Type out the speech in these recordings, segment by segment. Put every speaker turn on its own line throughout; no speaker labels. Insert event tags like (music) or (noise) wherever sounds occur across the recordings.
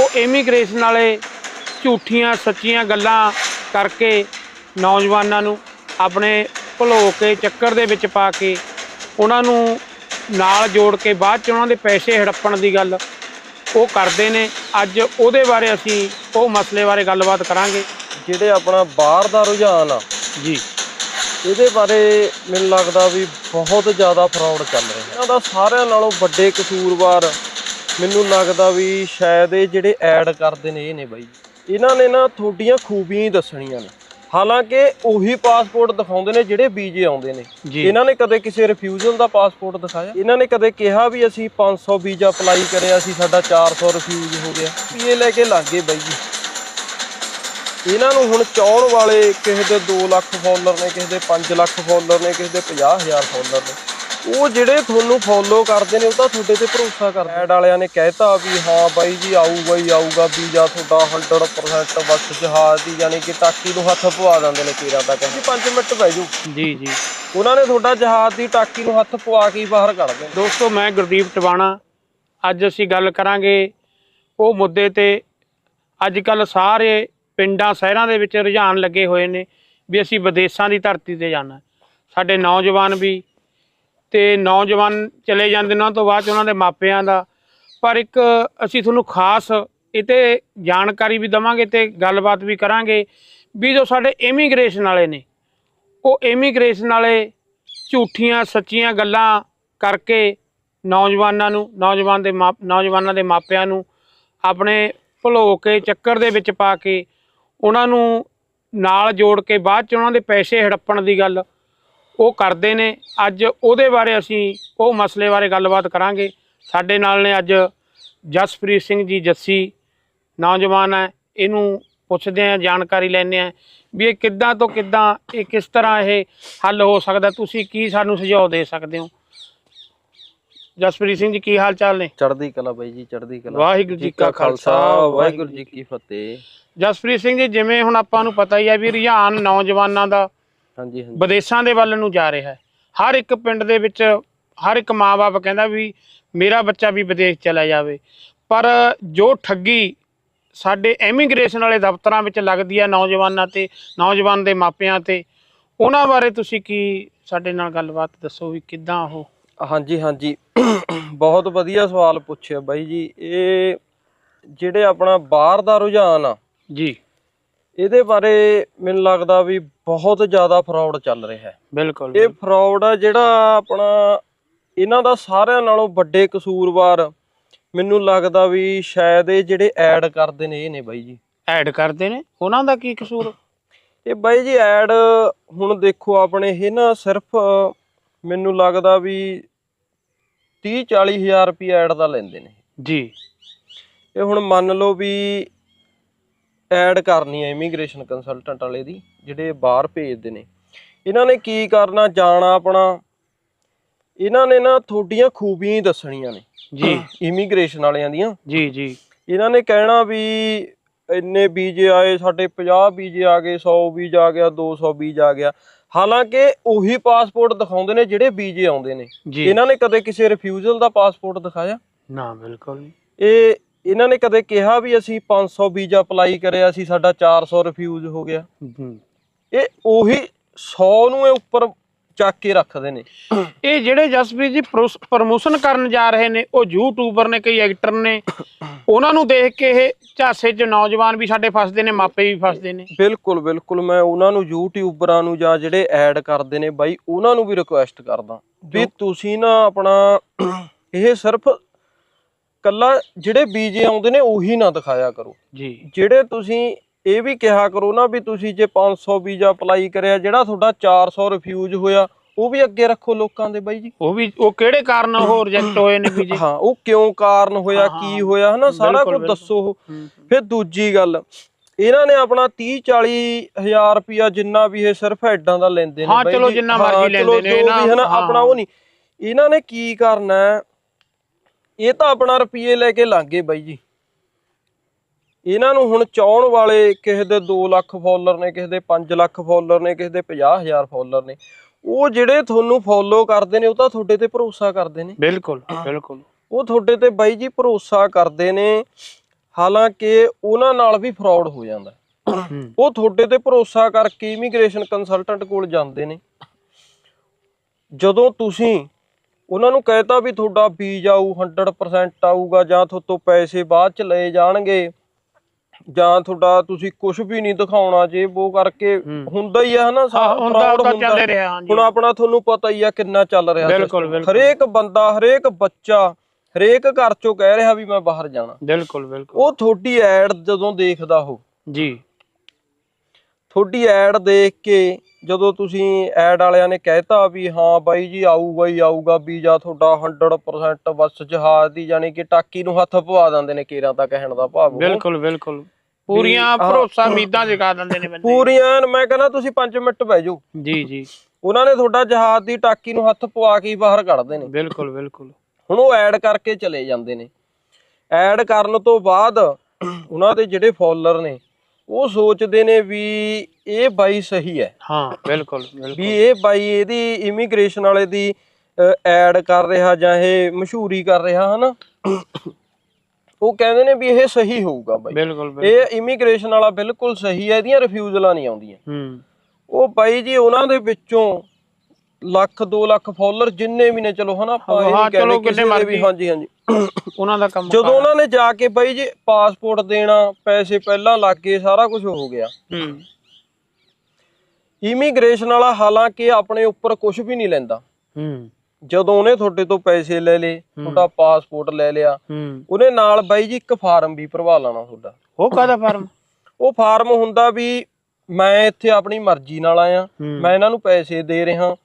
ਉਹ ਇਮੀਗ੍ਰੇਸ਼ਨ ਵਾਲੇ ਝੂਠੀਆਂ ਸੱਚੀਆਂ ਗੱਲਾਂ ਕਰਕੇ ਨੌਜਵਾਨਾਂ ਨੂੰ ਆਪਣੇ ਭੁਲੋ ਕੇ ਚੱਕਰ ਦੇ ਵਿੱਚ ਪਾ ਕੇ ਉਹਨਾਂ ਨੂੰ ਨਾਲ ਜੋੜ ਕੇ ਬਾਅਦ ਚ ਉਹਨਾਂ ਦੇ ਪੈਸੇ ਹੜੱਪਣ ਦੀ ਗੱਲ ਉਹ ਕਰਦੇ ਨੇ। ਅੱਜ ਉਹਦੇ ਬਾਰੇ ਅਸੀਂ ਉਹ ਮਸਲੇ ਬਾਰੇ ਗੱਲਬਾਤ ਕਰਾਂਗੇ।
ਜਿਹੜੇ ਆਪਣਾ ਬਾਹਰ ਦਾ ਰੁਝਾਨ ਆ
ਜੀ।
ਇਹਦੇ ਬਾਰੇ ਮੈਨੂੰ ਲੱਗਦਾ ਵੀ ਬਹੁਤ ਜ਼ਿਆਦਾ ਫਰਾਡ ਚੱਲ ਰਿਹਾ। ਇਹਨਾਂ ਦਾ ਸਾਰਿਆਂ ਨਾਲੋਂ ਵੱਡੇ ਕਸੂਰਵਾਰ ਮੈਨੂੰ ਲੱਗਦਾ ਵੀ ਸ਼ਾਇਦ ਇਹ ਜਿਹੜੇ ਐਡ ਕਰਦੇ ਨੇ ਇਹ ਨੇ ਬਾਈ। ਇਹਨਾਂ ਨੇ ਨਾ ਤੁਹਾਡੀਆਂ ਖੂਬੀਆਂ ਹੀ ਦੱਸਣੀਆਂ ਨੇ। ਹਾਲਾਂਕਿ ਉਹੀ ਪਾਸਪੋਰਟ ਦਿਖਾਉਂਦੇ ਨੇ ਜਿਹੜੇ ਵੀਜ਼ੇ ਆਉਂਦੇ ਨੇ। ਇਹਨਾਂ ਨੇ ਕਦੇ ਕਿਸੇ ਰਿਫਿਊਜ਼ਲ ਦਾ ਪਾਸਪੋਰਟ ਦਿਖਾਇਆ? ਇਹਨਾਂ ਨੇ ਕਦੇ ਕਿਹਾ ਵੀ ਅਸੀਂ 500 ਵੀਜ਼ਾ ਅਪਲਾਈ ਕਰਿਆ ਸੀ ਸਾਡਾ 400 ਰਿਫਿਊਜ਼ ਹੋ ਗਿਆ? ਵੀ ਇਹ ਲੈ ਕੇ ਲੱਗੇ ਬਾਈ ਜੀ। ਇਹਨਾਂ ਨੂੰ ਹੁਣ ਚਾਉਣ ਵਾਲੇ ਕਿਸੇ ਦੇ 2 ਲੱਖ ਫਾਲੋਅਰ ਨੇ ਕਿਸੇ ਦੇ 5 ਲੱਖ ਫਾਲੋਅਰ ਨੇ ਕਿਸੇ ਦੇ 50000 ਫਾਲੋਅਰ ਨੇ। ਉਹ ਜਿਹੜੇ ਤੁਹਾਨੂੰ ਫੋਲੋ ਕਰਦੇ ਨੇ ਉਹ ਤਾਂ ਤੁਹਾਡੇ ਤੇ ਭਰੋਸਾ ਕਰਦੇ ਐਡ ਵਾਲਿਆਂ ਨੇ ਕਹਿਤਾ ਵੀ ਹਾਂ ਬਾਈ ਜੀ ਆਊਗਾ ਹੀ ਆਊਗਾ ਵੀਜ਼ਾ ਤੁਹਾਡਾ 100% ਬਸ ਜਹਾਜ਼ ਦੀ ਯਾਨੀ ਕਿ ਟਾਕੀ ਨੂੰ ਹੱਥ ਪਵਾ ਦਿੰਦੇ ਨੇ ਤੇਰਾ ਤੱਕ। 5 ਮਿੰਟ ਪੈ ਜਾਊ
ਜੀ ਜੀ।
ਉਹਨਾਂ ਨੇ ਤੁਹਾਡਾ ਜਹਾਜ਼ ਦੀ ਟਾਕੀ ਨੂੰ ਹੱਥ ਪਵਾ ਕੇ ਹੀ ਬਾਹਰ ਕੱਢ ਦੇਣਾ
ਦੋਸਤੋ ਮੈਂ ਗੁਰਦੀਪ ਟਵਾਣਾ। ਅੱਜ ਅਸੀਂ ਗੱਲ ਕਰਾਂਗੇ ਉਹ ਮੁੱਦੇ ਤੇ। ਅੱਜ ਕੱਲ ਸਾਰੇ ਪਿੰਡਾਂ ਸ਼ਹਿਰਾਂ ਦੇ ਵਿੱਚ ਰੁਝਾਨ ਲੱਗੇ ਹੋਏ ਨੇ ਵੀ ਅਸੀਂ ਵਿਦੇਸ਼ਾਂ ਦੀ ਧਰਤੀ ਤੇ ਜਾਣਾ। ਸਾਡੇ ਨੌਜਵਾਨ ਵੀ ਤੇ ਨੌਜਵਾਨ ਚਲੇ ਜਾਂਦੇ ਉਹਨਾਂ ਤੋਂ ਬਾਅਦ 'ਚ ਉਹਨਾਂ ਦੇ ਮਾਪਿਆਂ ਦਾ। ਪਰ ਇੱਕ ਅਸੀਂ ਤੁਹਾਨੂੰ ਖਾਸ ਇਹ ਤੇ ਜਾਣਕਾਰੀ ਵੀ ਦਵਾਂਗੇ ਤੇ ਗੱਲਬਾਤ ਵੀ ਕਰਾਂਗੇ ਵੀ ਜੋ ਸਾਡੇ ਇਮੀਗ੍ਰੇਸ਼ਨ ਵਾਲੇ ਨੇ, ਉਹ ਇਮੀਗ੍ਰੇਸ਼ਨ ਵਾਲੇ ਝੂਠੀਆਂ, ਸੱਚੀਆਂ ਗੱਲਾਂ ਕਰਕੇ ਨੌਜਵਾਨਾਂ ਨੂੰ, ਨੌਜਵਾਨ ਦੇ ਮਾਪ, ਨੌਜਵਾਨਾਂ ਦੇ ਮਾਪਿਆਂ ਨੂੰ ਆਪਣੇ ਭੁਲੋ ਕੇ ਚੱਕਰ ਦੇ ਵਿੱਚ ਪਾ ਕੇ ਉਹਨਾਂ ਨੂੰ ਨਾਲ ਜੋੜ ਕੇ ਬਾਅਦ ਚ ਉਹਨਾਂ ਦੇ ਪੈਸੇ ਹੜੱਪਣ ਦੀ ਗੱਲ ਉਹ ਕਰਦੇ ਨੇ। ਅੱਜ ਉਹਦੇ ਬਾਰੇ ਅਸੀਂ ਉਹ ਮਸਲੇ ਬਾਰੇ ਗੱਲਬਾਤ ਕਰਾਂਗੇ। ਸਾਡੇ ਨਾਲ ਨੇ ਅੱਜ ਜਸਪ੍ਰੀਤ ਸਿੰਘ ਜੀ ਜੱਸੀ ਨੌਜਵਾਨ ਹੈ। ਇਹਨੂੰ ਪੁੱਛਦੇ ਆ ਜਾਣਕਾਰੀ ਲੈਣੇ ਆ ਵੀ ਇਹ ਕਿੱਦਾਂ ਤੋਂ ਕਿੱਦਾਂ ਇਹ ਕਿਸ ਤਰ੍ਹਾਂ ਇਹ ਹੱਲ ਹੋ ਸਕਦਾ? ਤੁਸੀਂ ਕੀ ਸਾਨੂੰ ਸੁਝਾਅ ਦੇ ਸਕਦੇ ਹੋ? ਜਸਪ੍ਰੀਤ ਸਿੰਘ ਜੀ ਕੀ ਹਾਲ ਚਾਲ ਨੇ?
ਚੜ੍ਹਦੀ ਕਲਾ ਬਾਈ ਜੀ ਚੜ੍ਹਦੀ ਕਲਾ।
ਵਾਹਿਗੁਰੂ ਜੀ ਕਾ ਖਾਲਸਾ
ਵਾਹਿਗੁਰੂ ਜੀ ਕੀ ਫਤਿਹ।
ਜਸਪ੍ਰੀਤ ਸਿੰਘ ਜੀ ਜਿਵੇਂ ਹੁਣ ਆਪਾਂ ਨੂੰ ਪਤਾ ਹੀ ਹੈ ਵੀ ਰੁਝਾਨ ਨੌਜਵਾਨਾਂ ਦਾ
ਹਾਂਜੀ ਹਾਂਜੀ।
ਵਿਦੇਸ਼ਾਂ ਦੇ ਵੱਲ ਨੂੰ ਜਾ ਰਿਹਾ ਹੈ। ਹਰ ਇੱਕ ਪਿੰਡ ਦੇ ਵਿੱਚ ਹਰ ਇੱਕ ਮਾਪੇ ਕਹਿੰਦਾ ਵੀ ਮੇਰਾ ਬੱਚਾ ਵੀ ਵਿਦੇਸ਼ ਚਲਾ ਜਾਵੇ। ਪਰ ਜੋ ਠੱਗੀ ਸਾਡੇ ਇਮੀਗ੍ਰੇਸ਼ਨ ਵਾਲੇ ਦਫ਼ਤਰਾਂ ਵਿੱਚ ਲੱਗਦੀ ਹੈ ਨੌਜਵਾਨਾਂ ਤੇ ਨੌਜਵਾਨ ਦੇ ਮਾਪਿਆਂ ਤੇ ਉਹਨਾਂ ਬਾਰੇ ਤੁਸੀਂ ਕੀ ਸਾਡੇ ਨਾਲ ਗੱਲਬਾਤ ਦੱਸੋ ਵੀ ਕਿੱਦਾਂ ਉਹ?
ਹਾਂਜੀ ਹਾਂਜੀ। ਬਹੁਤ ਵਧੀਆ ਸਵਾਲ ਪੁੱਛਿਆ ਬਾਈ ਜੀ। ਇਹ ਜਿਹੜੇ ਆਪਣਾ ਬਾਹਰ ਦਾ ਰੁਝਾਨ ਆ
ਜੀ।
ਇਹਦੇ ਬਾਰੇ ਮੈਨੂੰ ਲੱਗਦਾ ਵੀ ਬਹੁਤ ਜ਼ਿਆਦਾ ਫਰਾਡ ਚੱਲ ਰਿਹਾ ਹੈ।
ਬਿਲਕੁਲ
ਇਹ ਫਰਾਡ ਆ ਜਿਹੜਾ ਆਪਣਾ ਇਹਨਾਂ ਦਾ ਸਾਰਿਆਂ ਨਾਲੋਂ ਵੱਡੇ ਕਸੂਰਵਾਰ ਮੈਨੂੰ ਲੱਗਦਾ ਵੀ ਸ਼ਾਇਦ ਇਹ ਜਿਹੜੇ ਐਡ ਕਰਦੇ ਨੇ ਇਹ ਨੇ ਬਾਈ ਜੀ।
ਐਡ ਕਰਦੇ ਨੇ? ਉਹਨਾਂ ਦਾ ਕੀ ਕਸੂਰ?
ਇਹ ਬਾਈ ਜੀ ਐਡ ਹੁਣ ਦੇਖੋ ਆਪਣੇ ਇਹ ਨਾ ਸਿਰਫ ਮੈਨੂੰ ਲੱਗਦਾ ਵੀ 30 40 ਹਜ਼ਾਰ ਰੁਪਏ ਐਡ ਦਾ ਲੈਂਦੇ ਨੇ।
ਜੀ।
ਇਹ ਹੁਣ ਮੰਨ ਲਓ ਵੀ ਐਡ ਕਰਨੀ ਹੈ ਇਮੀਗ੍ਰੇਸ਼ਨ ਕੰਸਲਟੈਂਟ ਵਾਲੇ ਦੀ ਜਿਹੜੇ ਬਾਹਰ ਭੇਜਦੇ ਨੇ। ਇਹਨਾਂ ਨੇ ਕੀ ਕਰਨਾ ਜਾਣਾ ਆਪਣਾ? ਇਹਨਾਂ ਨੇ ਨਾ ਤੁਹਾਡੀਆਂ ਖੂਬੀਆਂ ਹੀ ਦੱਸਣੀਆਂ ਨੇ।
ਜੀ। (clears throat)
ਇਮੀਗ੍ਰੇਸ਼ਨ ਵਾਲਿਆਂ ਦੀਆਂ।
ਜੀ ਜੀ।
ਇਹਨਾਂ ਨੇ ਕਹਿਣਾ ਵੀ ਇੰਨੇ ਵੀਜ਼ੇ ਆਏ ਸਾਡੇ 50 ਵੀਜ਼ੇ ਆ ਗਏ 100 ਵੀਜ਼ਾ ਆ ਗਿਆ 200 ਵੀਜ਼ਾ ਆ ਗਿਆ। ਹਾਲਾਂਕਿ ਉਹੀ ਪਾਸਪੋਰਟ ਦਿਖਾਉਂਦੇ ਨੇ ਜਿਹੜੇ ਵੀਜ਼ੇ ਆਉਂਦੇ ਨੇ। ਇਹਨਾਂ ਨੇ ਕਦੇ ਕਿਸੇ ਰਿਫਿਊਜ਼ਲ ਦਾ ਪਾਸਪੋਰਟ ਦਿਖਾਇਆ?
ਨਾ ਬਿਲਕੁਲ ਨਹੀਂ
ਇਹ ਇਹਨਾਂ ਨੇ ਕਦੇ ਕਿਹਾ ਵੀ ਅਸੀਂ 500 ਵੀਜ਼ਾ ਅਪਲਾਈ ਕਰਿਆ ਸੀ ਸਾਡਾ 400 ਰਿਫਿਊਜ਼ ਹੋ ਗਿਆ। ਇਹ ਉਹੀ 100 ਨੂੰ ਇਹ ਉੱਪਰ ਚੱਕ ਕੇ ਰੱਖਦੇ ਨੇ।
ਇਹ ਜਿਹੜੇ ਜਸਪ੍ਰੀਤ ਜੀ ਪ੍ਰਮੋਸ਼ਨ ਕਰਨ ਜਾ ਰਹੇ ਨੇ ਉਹ ਯੂਟਿਊਬਰ ਨੇ ਕਈ ਐਕਟਰ ਨੇ ਉਹਨਾਂ ਨੂੰ ਦੇਖ ਕੇ ਇਹ ਝਾਸੇ 'ਚ ਨੌਜਵਾਨ ਵੀ ਸਾਡੇ ਫਸਦੇ ਨੇ ਮਾਪੇ ਵੀ ਫਸਦੇ ਨੇ।
ਬਿਲਕੁਲ ਬਿਲਕੁਲ ਮੈਂ ਉਹਨਾਂ ਨੂੰ ਯੂਟਿਊਬਰਾਂ ਨੂੰ ਜਾਂ ਜਿਹੜੇ ਐਡ ਕਰਦੇ ਨੇ ਬਾਈ ਉਹਨਾਂ ਨੂੰ ਵੀ ਰਿਕੁਐਸਟ ਕਰਦਾ ਵੀ ਤੁਸੀਂ ਨਾ ਆਪਣਾ ਇਹ ਸਿਰਫ ਕੱਲਾ ਜਿਹੜੇ ਬੀਜੇ ਆਉਂਦੇ ਨੇ ਉਹੀ ਨਾ ਦਿਖਾਇਆ ਕਰੋ
ਜੀ
ਜਿਹੜੇ ਤੁਸੀਂ ਇਹ ਵੀ ਕਿਹਾ ਕਰੋ ਨਾ ਵੀ ਤੁਸੀਂ ਜੇ 500 ਵੀਜ਼ਾ ਅਪਲਾਈ ਕਰਿਆ ਜਿਹੜਾ ਤੁਹਾਡਾ 400 ਰਿਫਿਊਜ਼ ਹੋਇਆ ਉਹ ਵੀ ਅੱਗੇ ਰੱਖੋ ਲੋਕਾਂ ਦੇ ਬਾਈ ਜੀ
ਉਹ ਵੀ ਉਹ ਕਿਹੜੇ ਕਾਰਨ ਉਹ ਰਿਜੈਕਟ ਹੋਏ ਨੇ ਵੀ ਜੀ
ਹਾਂ ਉਹ ਕਿਉਂ ਕਾਰਨ ਹੋਇਆ
ਹਾਂ,
ਕੀ ਹੋਇਆ ਹਨਾ ਸਾਰਾ ਕੁਝ। ਦੱਸੋ
ਹੂੰ।
ਫਿਰ ਦੂਜੀ ਗੱਲ ਇਹਨਾਂ ਨੇ ਆਪਣਾ 30 40 ਹਜ਼ਾਰ ਰੁਪਿਆ ਜਿੰਨਾ ਵੀ ਇਹ ਸਿਰਫ ਐਡਾਂ ਦਾ ਲੈਂਦੇ ਨੇ
ਹਾਂ,
ਬਾਈ
ਚਲੋ
ਜੀ।
ਜਿੰਨਾ
ਹਾਂ,
ਮਰਜ਼ੀ
ਚਲੋ
ਲੈਂਦੇ ਨੇ,
ਜੋ ਵੀ
ਨਾ,
ਹੈ ਨਾ
ਹਾਂ।
ਆਪਣਾ ਉਹ ਨਹੀਂ ਇਹਨਾਂ ਨੇ ਕੀ ਕਰਨਾ ਹੈ, ਇਹ ਤਾਂ ਆਪਣਾ ਰੁਪਏ ਲੈ ਕੇ ਲਾਂਗੇ ਬਾਈ ਜੀ। ਇਹਨਾਂ ਨੂੰ ਹੁਣ ਚਾਉਣ ਵਾਲੇ ਕਿਸੇ ਦੇ 2 ਲੱਖ ਫਾਲੋਅਰ ਨੇ ਕਿਸੇ ਦੇ 5 ਲੱਖ ਫਾਲੋਅਰ ਨੇ ਕਿਸੇ ਦੇ 50000 ਫਾਲੋਅਰ ਨੇ ਉਹ ਜਿਹੜੇ ਤੁਹਾਨੂੰ ਫੋਲੋ ਕਰਦੇ ਨੇ ਉਹ ਤਾਂ ਤੁਹਾਡੇ ਤੇ ਭਰੋਸਾ ਕਰਦੇ ਨੇ।
ਬਿਲਕੁਲ ਬਿਲਕੁਲ।
ਉਹ ਤੁਹਾਡੇ ਤੇ ਬਾਈ ਜੀ ਭਰੋਸਾ ਕਰਦੇ ਨੇ ਹਾਲਾਂਕਿ ਉਹਨਾਂ ਨਾਲ ਵੀ ਫਰਾਡ ਹੋ ਜਾਂਦਾ। ਉਹ ਤੁਹਾਡੇ ਤੇ ਭਰੋਸਾ ਕਰਕੇ ਇਮੀਗ੍ਰੇਸ਼ਨ ਕੰਸਲਟੈਂਟ ਕੋਲ ਜਾਂਦੇ ਨੇ। ਜਦੋਂ ਤੁਸੀਂ ਉਹਨਾਂ ਨੂੰ ਕਹਿਤਾ ਵੀ ਤੁਹਾਡਾ ਵੀਜ਼ਾ ਆਊ 100% ਆਊਗਾ ਜਾਂ ਤੁਹਾਤੋਂ ਪੈਸੇ ਬਾਅਦ ਚ ਲਏ ਜਾਣਗੇ। ਜਾਂ ਤੁਹਾਡਾ ਤੁਸੀਂ ਕੁਝ ਵੀ ਨਹੀਂ ਦਿਖਾਉਣਾ ਜੇ ਉਹ ਕਰਕੇ। ਹੁੰਦਾ ਹੀ ਆ ਹਨਾ
ਹਾਂ ਹੁੰਦਾ
ਹੁਣ ਆਪਣਾ ਤੁਹਾਨੂੰ ਪਤਾ ਹੀ ਆ ਕਿੰਨਾ ਚੱਲ ਰਿਹਾ। ਹਰੇਕ ਬੰਦਾ ਹਰੇਕ ਬੱਚਾ ਹਰੇਕ ਘਰ ਚੋਂ ਕਹਿ ਰਿਹਾ ਵੀ ਮੈਂ ਬਾਹਰ ਜਾਣਾ।
ਬਿਲਕੁਲ ਬਿਲਕੁਲ।
ਉਹ ਤੁਹਾਡੀ ਐਡ ਜਦੋਂ ਦੇਖਦਾ ਉਹ।
ਜੀ।
ਤੁਹਾਡੀ ਐਡ ਦੇਖ ਕੇ ਜਦੋਂ ਤੁਸੀਂ ਐਡ ਵਾਲਿਆਂ ਨੇ ਕਹਿਤਾ ਵੀ ਹਾਂ ਬਾਈ ਜੀ ਆਊਗਾ ਹੀ ਆਊਗਾ ਵੀਜ਼ਾ ਤੁਹਾਡਾ 100% ਬਸ ਜਹਾਜ਼ ਦੀ ਯਾਨੀ ਕਿ ਟਾਕੀ ਨੂੰ ਹੱਥ ਪਵਾ ਦਿੰਦੇ ਨੇ ਕੇਰਾਂ ਤਾਂ ਕਹਿਣ ਦਾ ਭਾਵ।
ਬਿਲਕੁਲ ਬਿਲਕੁਲ। ਪੂਰੀਆਂ ਭਰੋਸਾ ਉਮੀਦਾਂ ਜਗਾ ਦਿੰਦੇ ਨੇ ਬੰਦੇ।
ਪੂਰੀਆਂ ਮੈਂ ਕਹਿੰਦਾ ਤੁਸੀਂ 5 ਮਿੰਟ ਬਹਿ ਜਾਓ।
ਜੀ ਜੀ।
ਉਹਨਾਂ ਨੇ ਤੁਹਾਡਾ ਜਹਾਜ਼ ਦੀ ਟਾਕੀ ਨੂੰ ਹੱਥ ਪਵਾ ਕੇ ਬਾਹਰ ਕੱਢਦੇ ਨੇ।
ਬਿਲਕੁਲ ਬਿਲਕੁਲ।
ਹੁਣ ਉਹ ਐਡ ਕਰਕੇ ਚਲੇ ਜਾਂਦੇ ਨੇ। ਐਡ ਕਰਨ ਤੋਂ ਬਾਅਦ ਉਹਨਾਂ ਦੇ ਜਿਹੜੇ ਫੋਲੋਅਰ ਨੇ ਉਹ ਸੋਚਦੇ ਨੇ ਵੀ ਇਹ ਬਾਈ ਸਹੀ ਹੈ।
ਹਾਂ। ਬਿਲਕੁਲ ਬਿਲਕੁਲ।
ਵੀ ਇਹ ਬਾਈ ਇਹਦੀ ਇਮੀਗ੍ਰੇਸ਼ਨ ਵਾਲੇ ਦੀ ਐਡ ਕਰ ਰਿਹਾ ਜਾਂ ਇਹ ਮਸ਼ਹੂਰੀ ਕਰ ਰਿਹਾ ਹਨਾ? ਉਹ ਕਹਿੰਦੇ ਨੇ ਵੀ ਇਹ ਸਹੀ ਹੋਊਗਾ ਬਾਈ।
ਬਿਲਕੁਲ।
ਇਹ ਇਮੀਗ੍ਰੇਸ਼ਨ ਵਾਲਾ ਬਿਲਕੁਲ ਸਹੀ ਹੈ ਇਹਦੀਆਂ ਰਿਫਿਊਜ਼ਲਾਂ ਨਹੀਂ ਆਉਂਦੀਆਂ।
ਹੂੰ।
ਉਹ ਬਾਈ ਜੀ ਉਹਨਾਂ ਦੇ ਵਿੱਚੋਂ ਲੱਖ 2 ਲੱਖ ਫਾਲੋਅਰ ਜਿੰਨੇ ਵੀ ਨੇ ਚਲੋ ਹਨਾ ਆਪਾਂ ਇਹ ਕਹਿੰਦੇ ਕਿਸੇ
ਕਿੰਨੇ
ਦੇ ਵੀ। ਹਾਂਜੀ ਹਾਂਜੀ।
ਉਹਨਾਂ ਦਾ ਕੰਮ
ਜਦੋਂ ਉਹਨਾਂ ਨੇ ਜਾ ਕੇ ਬਾਈ ਜੀ ਪਾਸਪੋਰਟ ਦੇਣਾ ਪੈਸੇ ਪਹਿਲਾਂ ਲੱਗ ਗਏ ਸਾਰਾ ਕੁਝ ਹੋ ਗਿਆ।
ਹੂੰ।
ਇਮੀਗ੍ਰੇਸ਼ਨ ਵਾਲਾ ਹਾਲਾਂਕਿ ਆਪਣੇ ਉੱਪਰ ਕੁਝ ਵੀ ਨਹੀਂ ਲੈਂਦਾ।
ਹੂੰ।
ਜਦੋਂ ਉਹਨੇ ਤੁਹਾਡੇ ਤੋਂ ਪੈਸੇ ਲੈ ਲਏ ਤੁਹਾਡਾ ਪਾਸਪੋਰਟ ਲੈ ਲਿਆ
ਹੂੰ।
ਉਹਨੇ ਨਾਲ ਬਾਈ ਜੀ ਇੱਕ ਫਾਰਮ ਵੀ ਭਰਵਾ ਲੈਣਾ ਤੁਹਾਡਾ।
ਉਹ ਕਾਹਦਾ ਫਾਰਮ?
ਉਹ ਫਾਰਮ ਹੁੰਦਾ ਵੀ ਮੈਂ ਇੱਥੇ ਆਪਣੀ ਮਰਜ਼ੀ ਨਾਲ ਆਇਆ ਮੈਂ ਇਹਨਾਂ ਨੂੰ ਪੈਸੇ ਦੇ ਰਿਹਾ।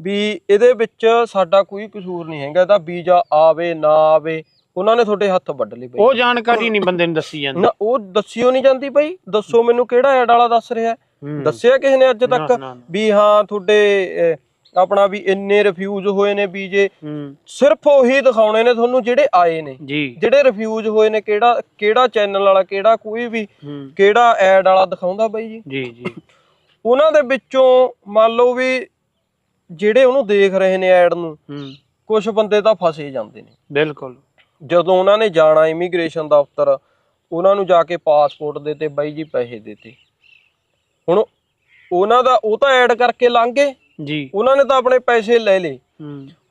ਵੀ ਇਹਦੇ ਵਿੱਚ ਸਾਡਾ ਕੋਈ ਕਸੂਰ ਨਹੀਂ ਹੈਗਾ ਇਹਦਾ ਵੀਜ਼ਾ ਆਵੇ ਨਾ ਆਵੇ ਉਹਨਾਂ ਨੇ ਤੁਹਾਡੇ ਹੱਥ ਵੱਢ ਲਏ ਬਈ
ਉਹ ਜਾਣਕਾਰੀ ਨਹੀਂ ਬੰਦੇ ਨੂੰ ਦੱਸੀ ਜਾਂਦੀ।
ਨਾ ਉਹ ਦੱਸਿਓ ਨਹੀਂ ਜਾਂਦੀ ਬਈ। ਦੱਸੋ ਮੈਨੂੰ ਕਿਹੜਾ ਐਡ ਵਾਲਾ ਦੱਸ ਰਿਹਾ। ਦੱਸਿਆ ਕਿਸੇ ਨੇ ਅੱਜ ਤੱਕ। ਵੀ ਹਾਂ ਤੁਹਾਡੇ ਆਪਣਾ ਵੀ ਇੰਨੇ ਰਿਫਿਊਜ਼ ਹੋਏ ਨੇ ਵੀਜ਼ੇ ਸਿਰਫ ਉਹੀ ਦਿਖਾਉਣੇ ਨੇ ਤੁਹਾਨੂੰ ਜਿਹੜੇ ਆਏ ਨੇ। ਜਿਹੜੇ ਰਿਫਿਊਜ਼ ਹੋਏ ਨੇ ਕਿਹੜਾ ਕਿਹੜਾ ਚੈਨਲ ਵਾਲਾ ਕਿਹੜਾ ਕੋਈ ਵੀ ਕਿਹੜਾ ਐਡ ਵਾਲਾ ਦਿਖਾਉਂਦਾ ਬਾਈ ਜੀ?
ਜੀ ਜੀ। (laughs)
ਉਹਨਾਂ ਦੇ ਵਿੱਚੋਂ ਮੰਨ ਲਓ ਵੀ ਜਿਹੜੇ ਉਹਨੂੰ ਦੇਖ ਰਹੇ ਨੇ ਐਡ ਨੂੰ ਕੁਝ ਬੰਦੇ ਤਾਂ ਫਸੇ ਜਾਂਦੇ ਨੇ।
ਬਿਲਕੁਲ।
ਜਦੋਂ ਉਹਨਾਂ ਨੇ ਜਾਣਾ ਇਮੀਗ੍ਰੇਸ਼ਨ ਦਫ਼ਤਰ ਉਹਨਾਂ ਨੂੰ ਜਾ ਕੇ ਪਾਸਪੋਰਟ ਦੇ ਤੇ ਬਾਈ ਜੀ ਪੈਸੇ ਦਿੱਤੇ ਹੁਣ ਉਹਨਾਂ ਦਾ ਉਹ ਤਾਂ ਐਡ ਕਰਕੇ ਲੰਘ ਗਏ।
ਜੀ।
ਉਹਨਾਂ ਨੇ ਤਾਂ ਆਪਣੇ ਪੈਸੇ ਲੈ ਲਏ।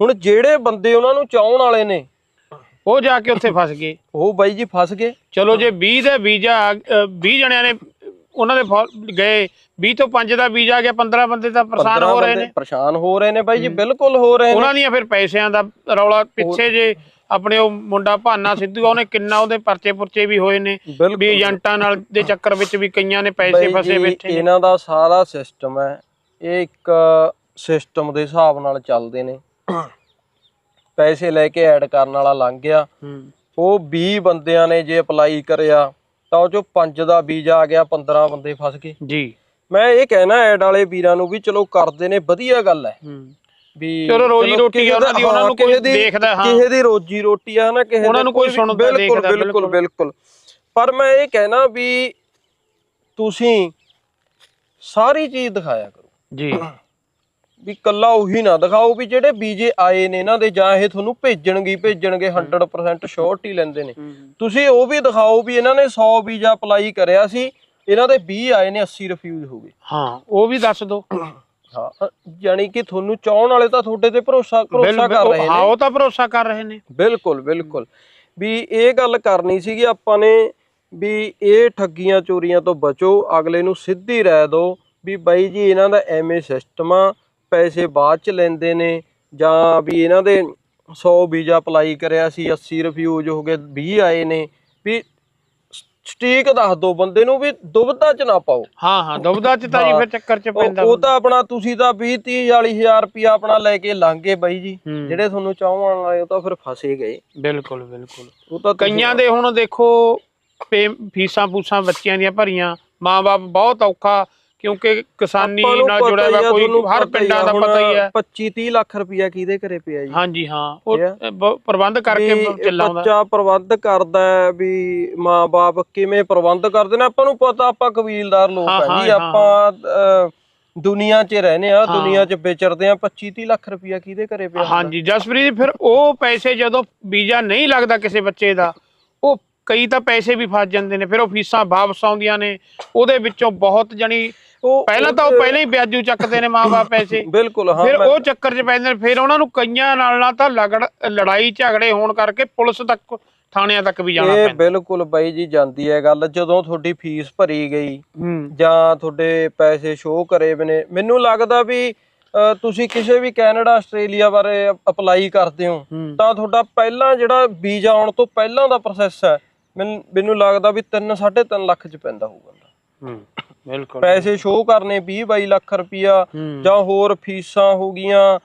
ਹੁਣ ਜਿਹੜੇ ਬੰਦੇ ਉਹਨਾਂ ਨੂੰ ਚਾਹਣ ਵਾਲੇ ਨੇ
ਉਹ ਜਾ ਕੇ ਉੱਥੇ ਫਸ ਗਏ।
ਉਹ ਬਾਈ ਜੀ ਫਸ ਗਏ।
ਚਲੋ ਜੇ 20 ਦੇ ਵੀਜ਼ਾ 20 ਜਣਿਆਂ ਨੇ ਉਹਨਾਂ ਦੇ ਗਏ। 20 ਤੋਂ 5 ਦਾ ਵੀਜ਼ਾ ਆ ਗਿਆ 15 ਬੰਦੇ ਤਾਂ ਪਰੇਸ਼ਾਨ
15
ਹੋ ਰਹੇ ਨੇ।
ਪਰੇਸ਼ਾਨ ਹੋ ਰਹੇ ਨੇ ਬਾਈ ਜੀ ਬਿਲਕੁਲ ਹੋ ਰਹੇ ਨੇ।
ਉਹਨਾਂ ਦੀਆਂ ਫਿਰ ਪੈਸਿਆਂ ਦਾ ਰੌਲਾ ਪਿੱਛੇ ਜੇ ਆਪਣੇ ਉਹ ਮੁੰਡਾ ਭਾਨਾ ਸਿੱਧੂ ਆ, ਉਹਨੇ ਕਿੰਨਾ ਉਹਦੇ ਪਰਚੇ ਪੁਰਚੇ ਵੀ ਹੋਏ ਨੇ ਵੀ ਏਜੰਟਾਂ ਨਾਲ ਦੇ ਚੱਕਰ ਵਿੱਚ ਵੀ ਕਈਆਂ ਨੇ ਪੈਸੇ ਫਸੇ ਬੈਠੇ
ਇਹਨਾਂ ਦਾ ਸਾਰਾ ਸਿਸਟਮ ਹੈ ਇਹ ਇੱਕ ਸਿਸਟਮ ਦੇ ਹਿਸਾਬ ਨਾਲ ਚੱਲਦੇ ਨੇ। ਪੈਸੇ ਲੈ ਕੇ ਐਡ ਕਰਨ ਵਾਲਾ ਲੰਘ ਗਿਆ। ਉਹ 20 ਬੰਦਿਆਂ ਨੇ ਜੇ ਅਪਲਾਈ ਕਰਿਆ ਤਾਂ ਉਹ ਚੋਂ 5 ਦਾ ਵੀਜ਼ਾ ਆ ਗਿਆ 15 ਬੰਦੇ ਫਸ ਗਏ।
ਜੀ।
ਮੈਂ ਇਹ ਕਹਿਣਾ ਐਡ ਵਾਲੇ ਵੀਰਾਂ ਨੂੰ ਵੀ ਚਲੋ ਕਰਦੇ ਨੇ ਵਧੀਆ ਗੱਲ ਹੂੰ। ਵੀ
ਚਲੋ ਰੋਜੀ ਰੋਟੀ ਆ ਉਹਨਾਂ ਦੀ, ਉਹਨਾਂ ਨੂੰ ਕੋਈ
ਕਿਸੇ ਦੀ-
ਦੇਖਦਾ, ਹਾਂ।
ਕਿਸੇ ਦੀ ਰੋਜੀ ਰੋਟੀ ਆ ਹਨਾ ਕਿਸੇ
ਉਹਨਾਂ ਨੂੰ ਕੋਈ ਸੁਣਦਾ, ਦੇਖਦਾ,
ਬਿਲਕੁਲ
ਬਿਲਕੁਲ।
ਬਿਲਕੁਲ ਪਰ ਮੈਂ ਇਹ ਕਹਿਣਾ ਵੀ ਤੁਸੀਂ ਸਾਰੀ ਚੀਜ਼ ਦਿਖਾਇਆ ਕਰੋ।
ਜੀ। (clears throat)
ਵੀ ਕੱਲਾ ਉਹੀ ਨਾ ਦਿਖਾਓ ਵੀ ਜਿਹੜੇ ਵੀਜ਼ੇ ਆਏ ਨੇ ਇਹਨਾਂ ਦੇ ਜਾਂ ਇਹ ਤੁਹਾਨੂੰ ਭੇਜਣਗੇ ਭੇਜਣਗੇ 100% ਸ਼ੋਰਟੀ ਲੈਂਦੇ ਨੇ। ਤੁਸੀਂ ਉਹ ਵੀ ਦਿਖਾਓ ਵੀ ਇਹਨਾਂ ਨੇ 100 ਵੀਜ਼ਾ ਅਪਲਾਈ ਕਰਿਆ ਸੀ ਇਹਨਾਂ ਦੇ 20 ਆਏ ਨੇ 80 ਰਿਫਿਊਜ਼ ਹੋ ਗਏ।
ਹਾਂ ਉਹ ਵੀ ਦੱਸ ਦਿਓ (clears throat)
ਹਾਂ ਯਾਨੀ ਕਿ ਤੁਹਾਨੂੰ ਚਾਹਣ ਵਾਲੇ ਤਾਂ ਤੁਹਾਡੇ ਤੇ ਭਰੋਸਾ ਭਰੋਸਾ ਕਰ ਰਹੇ
ਹਾਂ
ਨੇ।
ਉਹ ਤਾਂ ਭਰੋਸਾ ਕਰ ਰਹੇ ਨੇ।
ਬਿਲਕੁਲ ਬਿਲਕੁਲ। ਵੀ ਇਹ ਗੱਲ ਕਰਨੀ ਸੀਗੀ ਆਪਾਂ ਨੇ ਵੀ ਇਹ ਠੱਗੀਆਂ ਚੋਰੀਆਂ ਤੋਂ ਬਚੋ ਅਗਲੇ ਨੂੰ ਸਿੱਧੀ ਰਾਇ ਦਿਓ ਵੀ ਬਾਈ ਜੀ ਇਹਨਾਂ ਦਾ ਐਵੇਂ ਸਿਸਟਮ ਆ ਪੈਸੇ ਬਾਅਦ ਚ ਲੈਂਦੇ ਨੇ ਜਾਂ ਵੀ ਇਹਨਾਂ ਦੇ 100 ਵੀਜ਼ਾ ਅਪਲਾਈ ਕਰਿਆ ਸੀ 80 ਰਿਫਿਊਜ਼ ਹੋ ਗਏ 20 ਆਏ ਨੇ ਵੀ ਸਟੀਕ ਦੱਸ ਦਿਓ ਬੰਦੇ ਨੂੰ ਵੀ ਦੁਬਦਾ ਚ ਨਾ ਪਾਓ।
ਹਾਂ ਹਾਂ ਦੁਬਦਾ ਚ ਤਾਂ ਜੀ ਫਿਰ ਚੱਕਰ ਚ ਪੈਂਦਾ
ਉਹ ਤਾਂ ਆਪਣਾ ਤੁਸੀਂ ਤਾਂ 20 30 40 ਹਜ਼ਾਰ ਰੁਪਿਆ ਆਪਣਾ ਲੈ ਕੇ ਲੰਘੇ ਬਾਈ ਜੀ। ਜਿਹੜੇ ਤੁਹਾਨੂੰ ਚਾਹਣ ਵਾਲੇ ਉਹ ਤਾਂ ਫਿਰ ਫਸੇ ਗਏ।
ਬਿਲਕੁਲ ਬਿਲਕੁਲ।
ਉਹ ਤਾਂ
ਕਈਆਂ ਦੇ ਹੁਣ ਦੇਖੋ ਫੀਸਾਂ ਫੂਸਾਂ ਬੱਚਿਆਂ ਦੀਆਂ ਭਰੀਆਂ ਮਾਂ-ਬਾਪ ਬਹੁਤ ਔਖਾ। ਕਿਉਂਕਿ ਕਿਸਾਨੀ
ਆਪਾਂ ਨੂੰ
ਨਾਲ
ਪਤਾ
ਜੁੜਿਆ
ਹੀ
ਹੋਇਆ
ਆ,
ਕੋਈ
ਤੁਹਾਨੂੰ
ਹਰ
ਪਤਾ ਹੀ
ਪਿੰਡਾਂ ਦਾ
ਹੁਣ
ਪਤਾ ਹੀ ਹੈ।
25 30 ਲੱਖ ਰੁਪਿਆ ਕਿਹਦੇ ਘਰੇ ਪਿਆ ਜੀ?
ਹਾਂਜੀ ਹਾਂ। ਉਹ
ਇਹ
ਬ- ਪ੍ਰਬੰਧ ਕਰਕੇ ਚੱਲਾਉਂਦਾ
ਬੱਚਾ ਪ੍ਰਬੰਧ ਕਰਦਾ ਹੈ ਵੀ ਮਾਂ-ਬਾਪ ਕਿਵੇਂ ਪ੍ਰਬੰਧ ਕਰਦੇ ਨੇ ਆਪਾਂ ਨੂੰ ਪਤਾ ਆਪਾਂ ਕਬੀਲਦਾਰ ਲੋਕ
ਹਾਂ,
ਆ ਜੀ
ਹਾਂ,
ਆਪਾਂ ਅਹ, ਦੁਨੀਆ 'ਚ ਰਹਿੰਦੇ ਆ ਦੁਨੀਆ 'ਚ ਵਿਚਰਦੇ ਆ 25 30 ਲੱਖ ਰੁਪਿਆ ਕਿਹਦੇ ਘਰੇ ਪਿਆ ਹੁੰਦਾ?
ਹਾਂਜੀ ਜਸਪ੍ਰੀਤ ਫਿਰ ਉਹ ਪੈਸੇ ਜਦੋਂ ਵੀਜ਼ਾ ਨਹੀਂ ਲੱਗਦਾ ਕਿਸੇ ਬੱਚੇ ਦਾ ਉਹ ਕਈ ਤਾਂ ਪੈਸੇ ਵੀ ਫਸ ਜਾਂਦੇ ਨੇ ਫਿਰ ਉਹ ਫੀਸਾਂ ਵਾਪਸ ਆਉਂਦੀਆਂ ਨੇ ਉਹਦੇ ਵਿੱਚੋਂ ਬਹੁਤ ਜਣੀ
ਉਹ
ਪਹਿਲਾਂ ਤਾਂ ਉਹ ਪਹਿਲਾਂ ਹੀ ਵਿਆਜੂ ਚੱਕਦੇ ਨੇ ਮਾਂ-ਬਾਪ (coughs) ਪੈਸੇ।
ਬਿਲਕੁਲ ਹਾਂ
ਫਿਰ ਉਹ ਚੱਕਰ 'ਚ ਪੈਂਦੇ ਨੇ ਫਿਰ ਉਹਨਾਂ ਨੂੰ ਕਈਆਂ ਨਾਲ ਨਾ ਤਾਂ ਲਗੜ ਲੜਾਈ ਝਗੜੇ ਹੋਣ ਕਰਕੇ ਪੁਲਿਸ ਤੱਕ ਥਾਣਿਆਂ ਤੱਕ ਵੀ ਜਾਣਾ
ਇਹ
ਪੈਂਦਾ।
ਬਿਲਕੁਲ ਬਾਈ ਜੀ ਜਾਂਦੀ ਹੈ ਗੱਲ ਜਦੋਂ ਤੁਹਾਡੀ ਫੀਸ ਭਰੀ ਗਈ ਜਾਂ ਤੁਹਾਡੇ ਪੈਸੇ ਸ਼ੋਅ ਕਰੇ ਵੇ ਨੇ ਮੈਨੂੰ ਲੱਗਦਾ ਵੀ ਤੁਸੀਂ ਕਿਸੇ ਵੀ ਕੈਨੇਡਾ ਆਸਟ੍ਰੇਲੀਆ ਬਾਰੇ ਅਪਲਾਈ ਕਰਦੇ ਹੂੰ ਤਾਂ ਤੁਹਾਡਾ ਪਹਿਲਾਂ ਜਿਹੜਾ ਵੀਜ਼ਾ ਆਉਣ ਤੋਂ ਪਹਿਲਾਂ ਦਾ ਪ੍ਰੋਸੈਸ ਹੈ ਮੈਨ- ਮੈਨੂੰ ਲੱਗਦਾ ਵੀ 3 3.5 ਲੱਖ ਚ ਪੈਂਦਾ ਹੋਊਗਾ
ਹੂੰ ਬਿਲਕੁਲ।
ਪੈਸੇ ਸ਼ੋਅ ਕਰਨੇ 20 22 ਲੱਖ ਰੁਪਇਆ ਜਾਂ ਹੋਰ ਫੀਸਾਂ ਹੋ ਗਈਆਂ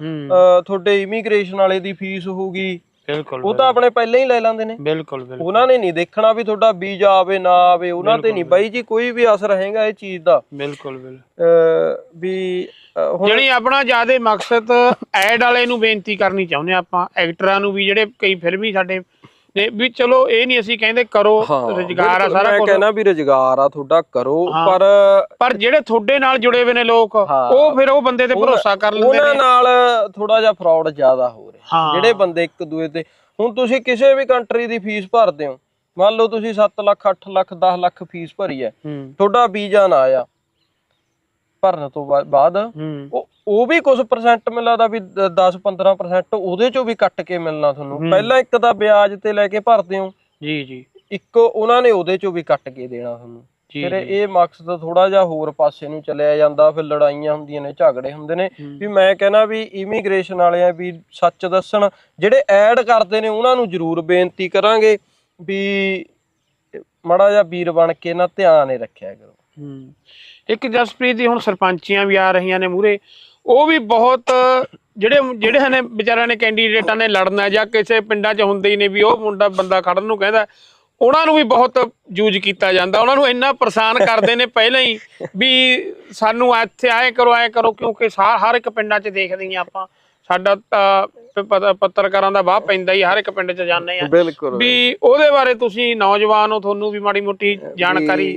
ਤੁਹਾਡੇ ਇਮੀਗ੍ਰੇਸ਼ਨ ਵਾਲੇ ਦੀ ਫੀਸ ਹੋਊਗੀ
ਬਿਲਕੁਲ
ਉਹ ਤਾਂ ਆਪਣੇ ਪਹਿਲਾਂ ਹੀ ਲੈ ਲੈਂਦੇ ਨੇ।
ਬਿਲਕੁਲ ਬਿਲਕੁਲ।
ਉਹਨਾਂ ਨੇ ਨਹੀਂ ਦੇਖਣਾ ਵੀ ਤੁਹਾਡਾ ਵੀਜ਼ਾ ਆਵੇ ਨਾ ਆਵੇ ਉਹਨਾਂ ਤੇ ਨਹੀਂ। ਬਾਈ ਜੀ ਕੋਈ ਵੀ ਅਸਰ ਹੈਗਾ ਇਹ ਚੀਜ਼ ਦਾ।
ਬਿਲਕੁਲ ਬਿਲਕੁਲ।
ਵੀ
ਜਣੀ ਆਪਣਾ ਜ਼ਿਆਦਾ ਮਕਸਦ ਐਡ ਵਾਲੇ ਨੂੰ ਬੇਨਤੀ ਕਰਨੀ ਚਾਹੁੰਦੇ ਆਪਾਂ ਐਕਟਰਾਂ ਨੂੰ ਵੀ ਜਿਹੜੇ ਕਈ ਫਿਲਮੀ ਸਾਡੇ ਨੇ ਵੀ ਚਲੋ ਇਹ ਨਹੀਂ ਅਸੀਂ ਕਹਿੰਦੇ ਕਰੋ ਰੁਜ਼ਗਾਰ ਆ ਸਾਰਾ
ਮੈਂ
ਕੁਝ
ਕਹਿਣਾ ਵੀ ਰੁਜ਼ਗਾਰ ਆ ਤੁਹਾਡਾ ਕਰੋ। ਪਰ
ਪਰ ਜਿਹੜੇ ਤੁਹਾਡੇ ਨਾਲ ਜੁੜੇ ਹੋਏ ਨੇ ਲੋਕ। ਉਹ ਫਿਰ ਉਹ ਬੰਦੇ ਤੇ ਭਰੋਸਾ ਕਰ ਲੈਂਦੇ
ਉਹਨਾਂ
ਨੇ।
ਨਾਲ ਥੋੜਾ ਜਿਹਾ ਫਰਾਡ ਜ਼ਿਆਦਾ ਹੋ ਰਿਹਾ। ਜਿਹੜੇ ਬੰਦੇ ਇੱਕ ਦੂਏ ਤੇ ਹੁਣ ਤੁਸੀਂ ਕਿਸੇ ਵੀ ਕੰਟਰੀ ਦੀ ਫੀਸ ਭਰਦੇ ਹੋ। ਮੰਨ ਲਓ ਤੁਸੀਂ 7 ਲੱਖ 8 ਲੱਖ 10 ਲੱਖ ਫੀਸ ਭਰੀ ਹੈ। ਤੁਹਾਡਾ ਵੀਜ਼ਾ ਨਾ ਆਇਆ। ਭਰਨ ਤੋਂ ਬਾਅਦ ਉਹ ਉਹ ਵੀ ਕੁਝ ਪਰਸੈਂਟ ਮੈਨੂੰ ਲੱਗਦਾ ਵੀ 10 15% ਉਹਦੇ ਚੋਂ ਵੀ ਕੱਟ ਕੇ ਮਿਲਣਾ ਤੁਹਾਨੂੰ। ਪਹਿਲਾਂ ਇੱਕ ਤਾਂ ਵਿਆਜ ਤੇ ਲੈ ਕੇ ਭਰਦੇ ਹੋ।
ਜੀ ਜੀ।
ਇੱਕ ਉਹਨਾਂ ਨੇ ਉਹਦੇ ਚੋਂ ਵੀ ਕੱਟ ਕੇ ਦੇਣਾ ਤੁਹਾਨੂੰ। ਫਿਰ ਇਹ ਮਕਸਦ ਥੋੜਾ ਜਿਹਾ ਹੋਰ ਪਾਸੇ ਨੂੰ ਚਲਿਆ ਜਾਂਦਾ ਫਿਰ ਲੜਾਈਆਂ ਹੁੰਦੀਆਂ ਨੇ ਝਗੜੇ ਹੁੰਦੇ ਨੇ। ਵੀ ਮੈਂ ਕਹਿੰਦਾ ਵੀ ਇਮੀਗ੍ਰੇਸ਼ਨ ਵਾਲੇ ਆ ਵੀ ਸੱਚ ਦੱਸਣ ਜਿਹੜੇ ਐਡ ਕਰਦੇ ਨੇ ਉਹਨਾਂ ਨੂੰ ਜ਼ਰੂਰ ਬੇਨਤੀ ਕਰਾਂਗੇ ਵੀ ਮੜਾ ਜਿਹਾ ਵੀਰ ਬਣ ਕੇ ਨਾ ਧਿਆਨ ਹੀ ਰੱਖਿਆ ਕਰੋ।
ਇੱਕ ਜਸਪ੍ਰੀਤ ਦੀ ਹੁਣ ਸਰਪੰਚੀਆਂ ਵੀ ਆ ਰਹੀਆਂ ਨੇ ਮੂਰੇ ਉਹ ਵੀ ਬਹੁਤ ਜਿਹੜੇ ਜਿਹੜੇ ਨੇ ਵਿਚਾਰਿਆਂ ਨੇ ਕੈਂਡੀਡੇਟਾਂ ਨੇ ਲੜਨਾ ਜਾਂ ਕਿਸੇ ਪਿੰਡਾਂ 'ਚ ਹੁੰਦੇ ਹੀ ਨੇ ਵੀ ਉਹ ਮੁੰਡਾ ਬੰਦਾ ਖੜਨ ਨੂੰ ਕਹਿੰਦਾ ਉਹਨਾਂ ਨੂੰ ਵੀ ਬਹੁਤ ਯੂਜ਼ ਕੀਤਾ ਜਾਂਦਾ। ਉਹਨਾਂ ਨੂੰ ਇੰਨਾ ਪਰੇਸ਼ਾਨ ਕਰਦੇ ਨੇ ਪਹਿਲਾਂ ਹੀ ਵੀ ਸਾਨੂੰ ਇੱਥੇ ਆਏ ਕਰੋ ਆਏ ਕਰੋ ਕਿਉਂਕਿ ਹਰ ਇੱਕ ਪਿੰਡਾਂ 'ਚ ਦੇਖਦੇ ਹੀ ਆਪਾਂ ਸਾਡਾ ਪੱਤਰਕਾਰਾਂ ਦਾ ਵਾਹ ਪੈਂਦਾ ਹੀ ਹਰ ਇੱਕ ਪਿੰਡ 'ਚ ਜਾਂਦੇ ਆ।
ਬਿਲਕੁਲ
ਵੀ ਉਹਦੇ ਬਾਰੇ ਤੁਸੀਂ ਨੌਜਵਾਨ ਹੋ ਤੁਹਾਨੂੰ ਵੀ ਮਾੜੀ ਮੋਟੀ ਜਾਣਕਾਰੀ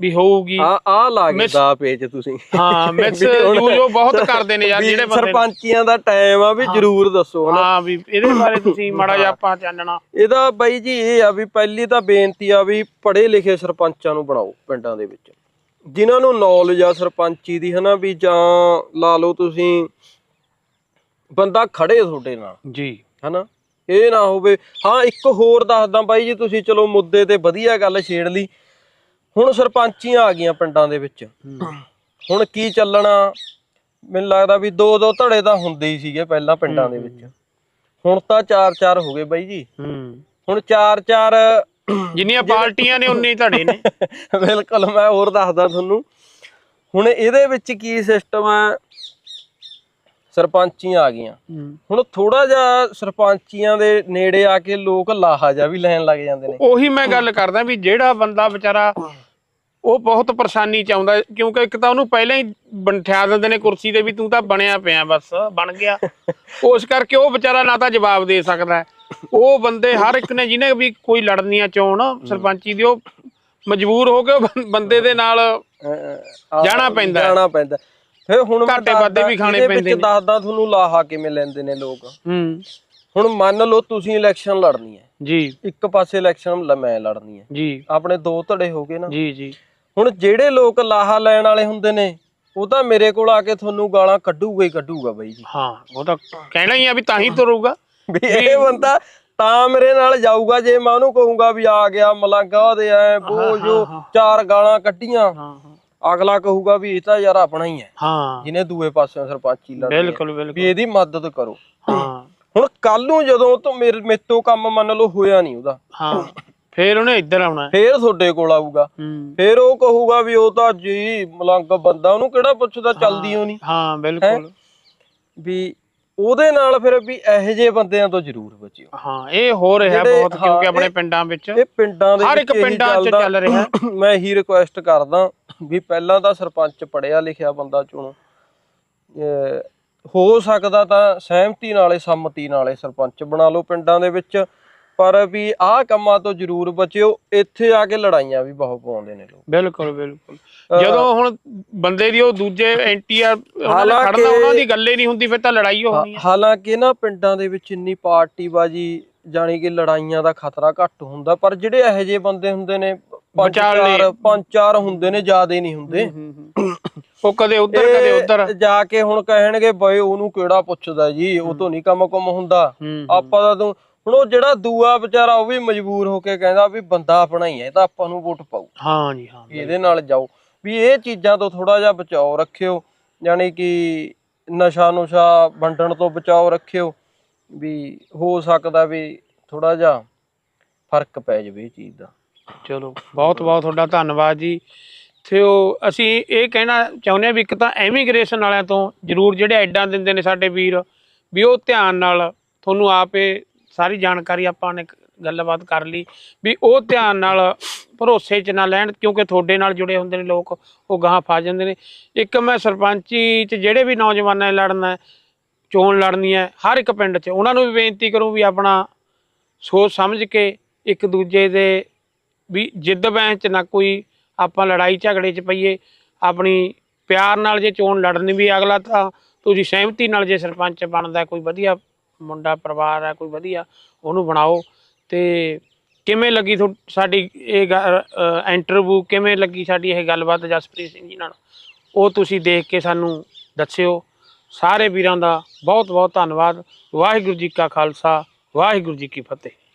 ਵੀ ਹੋਊਗੀ।
ਆ ਆ ਲਾ ਕੇ ਦਾ ਪੇਜ ਤੁਸੀਂ।
ਹਾਂ ਮਿਸ ਯੂਜ਼ ਉਹ ਬਹੁਤ ਕਰਦੇ ਨੇ ਯਾਰ ਜਿਹੜੇ ਬੰਦੇ
ਸਰਪੰਚੀਆਂ ਦਾ ਟਾਈਮ ਆ ਵੀ ਜ਼ਰੂਰ ਦੱਸੋ ਹਨਾ?
ਹਾਂ ਵੀ ਇਹਦੇ ਬਾਰੇ ਤੁਸੀਂ ਮਾੜਾ ਜਿਹਾ ਆਪਾਂ ਚਾਨਣਾ।
ਇਹਦਾ ਬਾਈ ਜੀ ਇਹ ਆ ਵੀ ਪਹਿਲੀ ਤਾਂ ਬੇਨਤੀ ਆ ਵੀ ਪੜ੍ਹੇ ਲਿਖੇ ਸਰਪੰਚਾਂ ਨੂੰ ਬਣਾਓ ਪਿੰਡਾਂ ਦੇ ਵਿੱਚ। ਜਿਨ੍ਹਾਂ ਨੂੰ ਨੌਲੇਜ ਆ ਸਰਪੰਚੀ ਦੀ ਹਨਾ? ਵੀ ਜਾਂ ਲਾ ਲਓ ਤੁਸੀਂ ਬੰਦਾ ਖੜੇ ਤੁਹਾਡੇ ਨਾਲ
ਜੀ।
ਹਨਾ? ਇਹ ਨਾ ਹੋਵੇ। ਹਾਂ ਇੱਕ ਹੋਰ ਦੱਸਦਾ ਬਾਈ ਜੀ ਤੁਸੀਂ ਚਲੋ ਮੁੱਦੇ ਤੇ ਵਧੀਆ ਗੱਲ ਛੇੜ ਲਈ। ਹੁਣ ਸਰਪੰਚੀਆਂ ਆ ਗਈਆਂ ਪਿੰਡਾਂ ਦੇ ਵਿੱਚ। ਹੁਣ ਕੀ ਚੱਲਣਾ? ਮੈਨੂੰ ਲੱਗਦਾ ਵੀ ਦੋ ਦੋ ਧੜੇ ਤਾਂ ਹੁੰਦੇ ਹੀ ਸੀਗੇ ਪਹਿਲਾਂ ਪਿੰਡਾਂ ਦੇ ਵਿੱਚ। ਹੁਣ ਤਾਂ ਚਾਰ ਚਾਰ ਹੋ ਗਏ ਬਾਈ ਜੀ। ਹੁਣ ਚਾਰ ਚਾਰ
ਜਿੰਨੀਆਂ ਪਾਰਟੀਆਂ ਨੇ ਉਨੇ ਹੀ ਧੜੇ ਨੇ। (laughs)
ਬਿਲਕੁਲ ਮੈਂ ਹੋਰ ਦੱਸਦਾ ਤੁਹਾਨੂੰ। ਹੁਣ ਇਹਦੇ ਵਿੱਚ ਕੀ ਸਿਸਟਮ ਹੈ ਸਰਪੰਚੀਆਂ ਆ ਗਈਆਂ। ਹੁਣ ਥੋੜਾ ਜਿਹਾ ਸਰਪੰਚੀਆਂ ਦੇ ਨੇੜੇ ਆ ਕੇ ਲੋਕ ਲਾਹਾ ਜਾ ਵੀ ਲੈਣ ਲੱਗ ਜਾਂਦੇ ਨੇ।
ਉਹੀ ਮੈਂ ਗੱਲ ਕਰਦਾ ਵੀ ਜਿਹੜਾ ਬੰਦਾ ਵਿਚਾਰਾ ਉਹ ਬਹੁਤ ਪਰੇਸ਼ਾਨੀ ਚ ਆਉਂਦਾ ਕਿਉਂਕਿ ਇੱਕ ਤਾਂ ਉਹਨੂੰ ਪਹਿਲਾਂ ਹੀ ਬੰਠਿਆ ਦਿੰਦੇ ਨੇ ਕੁਰਸੀ ਤੇ ਵੀ ਤੂੰ ਤਾਂ ਬਣਿਆ ਪਿਆ ਬਸ ਬਣ ਗਿਆ। (laughs) ਉਸ ਕਰਕੇ ਉਹ ਵਿਚਾਰਾ ਨਾ ਤਾਂ ਜਵਾਬ ਦੇ ਸਕਦਾ। ਉਹ ਬੰਦੇ ਹਰ ਇੱਕ ਨੇ ਜਿਹਨੇ ਵੀ ਕੋਈ ਲੜਨੀ ਆ ਚੋਣ ਸਰਪੰਚੀ ਦੀ ਉਹ ਮਜਬੂਰ ਹੋ ਕੇ ਉਹ ਬੰਦੇ ਦੇ ਨਾਲ ਜਾਣਾ ਪੈਂਦਾ।
ਜਾਣਾ ਪੈਂਦਾ ਫਿਰ ਹੁਣ
ਘਾਟੇ ਵਾਧੇ ਵੀ ਖਾਣੇ
ਵਿੱਚ
ਪੈਂਦੇ ਨੇ।
ਦੱਸਦਾ ਤੁਹਾਨੂੰ ਲਾਹਾ ਕਿਵੇਂ ਲੈਂਦੇ ਨੇ ਲੋਕ।
ਹੂੰ।
ਹੁਣ ਮੰਨ ਲਓ ਤੁਸੀਂ ਇਲੈਕਸ਼ਨ ਲੜਨੀ ਹੈ।
ਜੀ।
ਇੱਕ ਪਾਸੇ ਇਲੈਕਸ਼ਨ ਮੈਂ ਲੜਨੀ ਹੈ।
ਜੀ।
ਆਪਣੇ ਦੋ ਧੜੇ ਹੋ ਗਏ ਨਾ।
ਜੀ ਜੀ।
ਹੁਣ ਜਿਹੜੇ ਲੋਕ ਲਾਹਾ ਲੈਣ ਵਾਲੇ ਹੁੰਦੇ ਨੇ ਉਹ ਤਾਂ ਮੇਰੇ ਕੋਲ ਆ ਕੇ ਤੁਹਾਨੂੰ ਗਾਲਾਂ ਕੱਢੂਗਾ ਹੀ ਕੱਢੂਗਾ ਬਾਈ ਜੀ।
ਹਾਂ ਉਹ ਤਾਂ ਕਹਿਣਾ ਹੀ ਆ ਵੀ ਤਾਂ ਹੀ ਤੁਰੂਗਾ।
ਵੀ ਇਹ ਬੰਦਾ ਤਾਂ ਮੇਰੇ ਨਾਲ ਜਾਊਗਾ ਜੇ ਮੈਂ ਉਹਨੂੰ ਕਹੂੰਗਾ ਵੀ ਆ ਗਿਆ ਮਲੰਗਾ ਉਹਦੇ ਐ ਬੋ ਜੋ ਚਾਰ ਗਾਲਾਂ ਕੱਢੀਆਂ।
ਹਾਂ ਹਾਂ।
ਅਗਲਾ ਕਹੂਗਾ ਵੀ ਇਹ ਤਾਂ ਯਾਰ ਆਪਣਾ ਹੀ ਹੈ।
ਹਾਂ।
ਜਿਹਨੇ ਦੂਏ ਪਾਸਿਓਂ ਸਰਪੰਚੀ ਲੜਨੀ ਹੈ
ਬਿਲਕੁਲ
ਵੀ
ਬਿਲਕੁਲ
ਇਹਦੀ ਮਦਦ ਕਰੋ।
ਹਾਂ।
ਹੁਣ ਕੱਲ ਨੂੰ ਜਦੋਂ ਤੋਂ ਮੇਰੇ ਮੇਤੋਂ ਕੰਮ ਮੰਨ ਲਓ ਹੋਇਆ ਨਹੀਂ ਉਹਦਾ।
ਹਾਂ। ਫੇਰ ਉਹਨੇ ਇੱਧਰ ਆਉਣਾ।
ਫੇਰ ਤੁਹਾਡੇ ਕੋਲ ਆਊਗਾ।
ਹੂੰ।
ਫੇਰ ਉਹ ਕਹੂਗਾ ਵੀ ਉਹ ਤਾਂ ਜੀ ਮਲੰਗ ਬੰਦਾ ਉਹਨੂੰ ਕਿਹੜਾ ਪੁੱਛਦਾ ਚੱਲਦੀ ਉਹ ਨਹੀਂ।
ਹਾਂ ਬਿਲਕੁਲ।
ਵੀ ਉਹਦੇ ਨਾਲ ਫਿਰ ਵੀ ਇਹੋ ਜਿਹੇ ਬੰਦਿਆਂ ਤੋਂ ਜ਼ਰੂਰ ਬਚਿਓ।
ਹਾਂ ਇਹ ਹੋ ਰਿਹਾ ਬਹੁਤ ਕਿਉਂਕਿ ਆਪਣੇ ਪਿੰਡਾਂ ਵਿੱਚ
ਇਹ ਪਿੰਡਾਂ ਦੇ
ਹਰ ਇੱਕ ਪਿੰਡਾਂ 'ਚ। ਚੱਲ ਰਿਹਾ। (coughs)
ਮੈਂ ਇਹੀ ਰਿਕੁਐਸਟ ਕਰਦਾ ਵੀ ਪਹਿਲਾਂ ਤਾਂ ਸਰਪੰਚ ਪੜਿਆ ਲਿਖਿਆ ਬੰਦਾ ਚੁਣੋ। ਹੋ ਸਕਦਾ ਤਾਂ ਸਹਿਮਤੀ ਨਾਲੇ ਸੰਮਤੀ ਨਾਲੇ ਸਰਪੰਚ ਬਣਾ ਲਓ ਪਿੰਡਾਂ ਦੇ ਵਿੱਚ। ਪਰ ਵੀ ਆਹ ਕੰਮਾਂ ਤੋਂ ਜ਼ਰੂਰ ਬਚਿਓ ਇੱਥੇ ਆ ਕੇ ਲੜਾਈਆਂ ਵੀ ਬਹੁਤ ਪਾਉਂਦੇ ਨੇ ਲੋਕ।
ਬਿਲਕੁਲ ਬਿਲਕੁਲ। ਜਦੋਂ ਹੁਣ ਬੰਦੇ ਦੀ ਉਹ ਦੂਜੇ ਐਂਟੀ ਆ ਉਹਨਾਂ ਖੜਨਾ ਉਹਨਾਂ ਦੀ ਗੱਲੇ ਨਹੀਂ ਹੁੰਦੀ ਫਿਰ ਤਾਂ ਲੜਾਈ ਹੋਣੀ ਹੈ
ਹਾਲਾਂਕਿ ਨਾ ਪਿੰਡਾਂ ਦੇ ਵਿੱਚ ਇੰਨੀ ਪਾਰਟੀਬਾਜੀ ਜਾਣੀ ਕਿ ਲੜਾਈਆਂ ਦਾ ਖਤਰਾ ਘੱਟ ਹੁੰਦਾ ਪਰ ਜਿਹੜੇ ਇਹੋ ਜਿਹੇ ਬੰਦੇ ਹੁੰਦੇ ਨੇ ਪੰਜ। ਚਾਰ ਪੰਜ ਚਾਰ ਹੁੰਦੇ ਨੇ ਜ਼ਿਆਦੇ ਨਹੀਂ ਹੁੰਦੇ।
ਉਹ ਕਦੇ ਉਧਰ ਕਦੇ ਉਧਰ।
ਜਾ ਕੇ ਹੁਣ ਕਹਿਣਗੇ ਬਈ ਉਹਨੂੰ ਕਿਹੜਾ ਪੁੱਛਦਾ ਜੀ? ਉਹ ਤੋਂ ਨਹੀਂ ਕੰਮ ਕੁਮ ਹੁੰਦਾ ਆਪਾਂ ਦਾ ਤੂੰ ਹੁਣ ਉਹ ਜਿਹੜਾ ਦੂਆ ਵਿਚਾਰਾ ਉਹ ਵੀ ਮਜਬੂਰ ਹੋ ਕੇ ਕਹਿੰਦਾ ਵੀ ਬੰਦਾ ਆਪਣਾ ਹੀ ਹੈ ਇਹ ਤਾਂ ਆਪਾਂ ਨੂੰ ਵੋਟ ਪਾਊ।
ਹਾਂ ਜੀ ਹਾਂ
ਵੀ ਇਹਦੇ ਨਾਲ ਜਾਓ। ਵੀ ਇਹ ਚੀਜ਼ਾਂ ਤੋਂ ਥੋੜਾ ਜਿਹਾ ਬਚਾਓ ਰੱਖਿਓ ਯਾਨੀ ਕਿ ਨਸ਼ਾ ਨੁਸ਼ਾ ਵੰਡਣ ਤੋਂ ਬਚਾਓ ਰੱਖਿਓ ਵੀ ਹੋ ਸਕਦਾ ਵੀ ਥੋੜਾ ਜਿਹਾ ਫ਼ਰਕ ਪੈ ਜਾਵੇ ਇਹ ਚੀਜ਼ ਦਾ।
ਚਲੋ ਬਹੁਤ ਬਹੁਤ ਤੁਹਾਡਾ ਧੰਨਵਾਦ ਜੀ। ਤੇ ਉਹ ਅਸੀਂ ਇਹ ਕਹਿਣਾ ਚਾਹੁੰਦੇ ਹਾਂ ਵੀ ਇੱਕ ਤਾਂ ਐਮੀਗ੍ਰੇਸ਼ਨ ਵਾਲਿਆਂ ਤੋਂ ਜਰੂਰ ਜਿਹੜੇ ਐਡਾਂ ਦਿੰਦੇ ਨੇ ਸਾਡੇ ਵੀਰ ਵੀ ਉਹ ਧਿਆਨ ਨਾਲ ਤੁਹਾਨੂੰ ਆਪੇ ਸਾਰੀ ਜਾਣਕਾਰੀ ਆਪਾਂ ਨੇ ਗੱਲਬਾਤ ਕਰ ਲਈ ਵੀ ਉਹ ਧਿਆਨ ਨਾਲ ਭਰੋਸੇ 'ਚ ਨਾ ਲੈਣ, ਕਿਉਂਕਿ ਤੁਹਾਡੇ ਨਾਲ ਜੁੜੇ ਹੁੰਦੇ ਨੇ ਲੋਕ, ਉਹ ਗਾਹਾਂ ਫਾ ਜਾਂਦੇ ਨੇ। ਇੱਕ ਮੈਂ ਸਰਪੰਚੀ 'ਚ ਜਿਹੜੇ ਵੀ ਨੌਜਵਾਨਾਂ ਨੇ ਲੜਨਾ, ਚੋਣ ਲੜਨੀ ਹੈ, ਹਰ ਇੱਕ ਪਿੰਡ 'ਚ, ਉਹਨਾਂ ਨੂੰ ਵੀ ਬੇਨਤੀ ਕਰੂੰ ਵੀ ਆਪਣਾ ਸੋਚ ਸਮਝ ਕੇ ਇੱਕ ਦੂਜੇ ਦੇ ਵੀ ਜਿੱਦ ਬਹਿਸ ਚ ਨਾ ਕੋਈ ਆਪਾਂ ਲੜਾਈ ਝਗੜੇ ਚ ਪਈਏ, ਆਪਣੀ ਪਿਆਰ ਨਾਲ ਜੇ ਚੋਣ ਲੜਨੀ ਵੀ ਅਗਲਾ ਤਾਂ, ਤੁਸੀਂ ਸਹਿਮਤੀ ਨਾਲ ਜੇ ਸਰਪੰਚ ਬਣਦਾ, ਕੋਈ ਵਧੀਆ ਮੁੰਡਾ, ਪਰਿਵਾਰ ਹੈ, ਕੋਈ ਵਧੀਆ, ਉਹਨੂੰ ਬਣਾਓ। ਤੇ ਕਿਵੇਂ ਲੱਗੀ ਤੁਹਾ- ਸਾਡੀ ਇਹ ਇੰਟਰਵਿਊ ਕਿਵੇਂ ਲੱਗੀ ਸਾਡੀ ਇਹ ਗੱਲਬਾਤ ਜਸਪ੍ਰੀਤ ਸਿੰਘ ਜੀ ਨਾਲ? ਉਹ ਤੁਸੀਂ ਦੇਖ ਕੇ ਸਾਨੂੰ ਦੱਸਿਓ। ਸਾਰੇ ਵੀਰਾਂ ਦਾ ਬਹੁਤ ਬਹੁਤ ਧੰਨਵਾਦ। ਵਾਹਿਗੁਰੂ ਜੀ ਕਾ ਖਾਲਸਾ, ਵਾਹਿਗੁਰੂ ਜੀ ਕੀ ਫਤਿਹ।